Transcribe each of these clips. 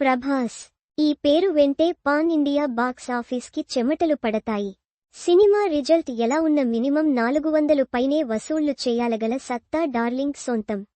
ప్రభాస్. ఈ పేరు వెంటే పాన్ ఇండియా బాక్స్ ఆఫీస్కి చెమటలు పడతాయి. సినిమా రిజల్ట్ ఎలా ఉన్న మినిమం నాలుగు వందలు పైనే వసూళ్ళు చేయాలగల సత్తా డార్లింగ్ సొంతం.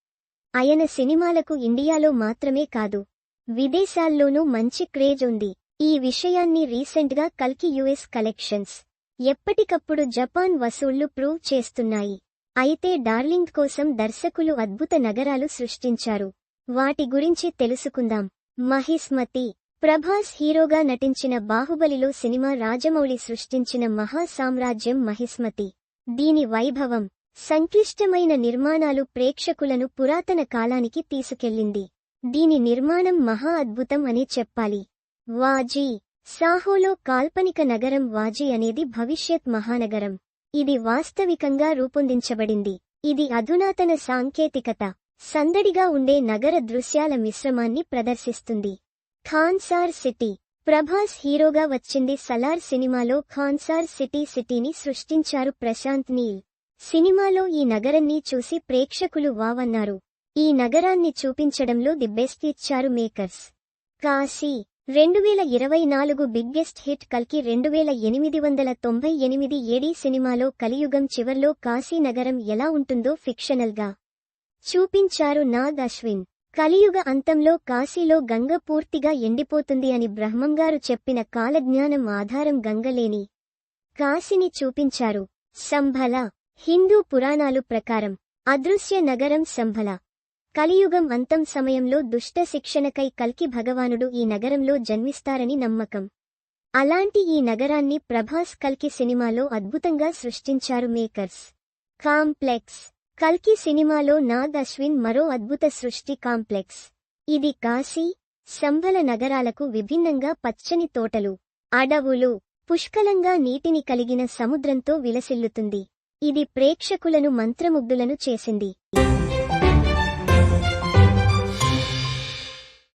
ఆయన సినిమాలకు ఇండియాలో మాత్రమే కాదు విదేశాల్లోనూ మంచి క్రేజ్ ఉంది. ఈ విషయాన్ని రీసెంట్గా కల్కి యుఎస్ కలెక్షన్స్ ఎప్పటికప్పుడు జపాన్ వసూళ్ళు ప్రూవ్ చేస్తున్నాయి. అయితే డార్లింగ్ కోసం దర్శకులు అద్భుత నగరాలు సృష్టించారు. వాటి గురించి తెలుసుకుందాం. మహిస్మతి ప్రభాస్ హీరోగా నటించిన బాహుబలిలో సినిమా రాజమౌళి సృష్టించిన మహా సామ్రాజ్యం మహిస్మతి దీని వైభవం సంక్లిష్టమైన నిర్మాణాలు ప్రేక్షకులను పురాతన కాలానికి తీసుకెళ్ళింది. దీని నిర్మాణం మహా అద్భుతం అని చెప్పాలి. వాజీ సాహోలో కాల్పనిక నగరం వాజీ అనేది భవిష్యత్ మహానగరం. ఇది వాస్తవికంగా రూపొందించబడింది. ఇది అధునాతన సాంకేతికత. సందడిగా ఉండే నగర దృశ్యాల మిశ్రమాన్ని ప్రదర్శిస్తుంది. ఖాన్సార్ సిటీ. ప్రభాస్ హీరోగా వచ్చింది సలార్ సినిమాలో ఖాన్సార్ సిటీ సిటీని సృష్టించారు ప్రశాంత్ నీల్. సినిమాలో ఈ నగరాన్ని చూసి ప్రేక్షకులు వావన్నారు. ఈ నగరాన్ని చూపించడంలో ది బెస్ట్ ఇచ్చారు మేకర్స్. కాశీ. రెండు వేల ఇరవై నాలుగు బిగ్గెస్ట్ హిట్ కల్కి రెండు వేల ఎనిమిది వందల తొంభై ఎనిమిది ఏడీ సినిమాలో కలియుగం చివర్లో కాశీ నగరం ఎలా ఉంటుందో ఫిక్షనల్గా. చూపించారు నాగ్ అశ్విన్. కలియుగ అంతంలో కాశీలో గంగ పూర్తిగా ఎండిపోతుంది అని బ్రహ్మంగారు చెప్పిన కాలజ్ఞానం ఆధారం గంగలేని కాశీని చూపించారు. సంభల హిందూ పురాణాలు ప్రకారం అదృశ్య నగరం సంభల. కలియుగం అంతం సమయంలో దుష్ట శిక్షణకై కల్కి భగవానుడు ఈ నగరంలో జన్మిస్తారని నమ్మకం. అలాంటి ఈ నగరాన్ని ప్రభాస్ కల్కి సినిమాలో అద్భుతంగా సృష్టించారు మేకర్స్. కాంప్లెక్స్. కల్కి సినిమాలో నాగ్ అశ్విన్ మరో అద్భుత సృష్టి కాంప్లెక్స్. ఇది కాశీ సంబల నగరాలకు విభిన్నంగా పచ్చని తోటలు అడవులు పుష్కలంగా నీటిని కలిగిన సముద్రంతో విలసిల్లుతుంది. ఇది ప్రేక్షకులను మంత్రముగ్ధులను చేసింది.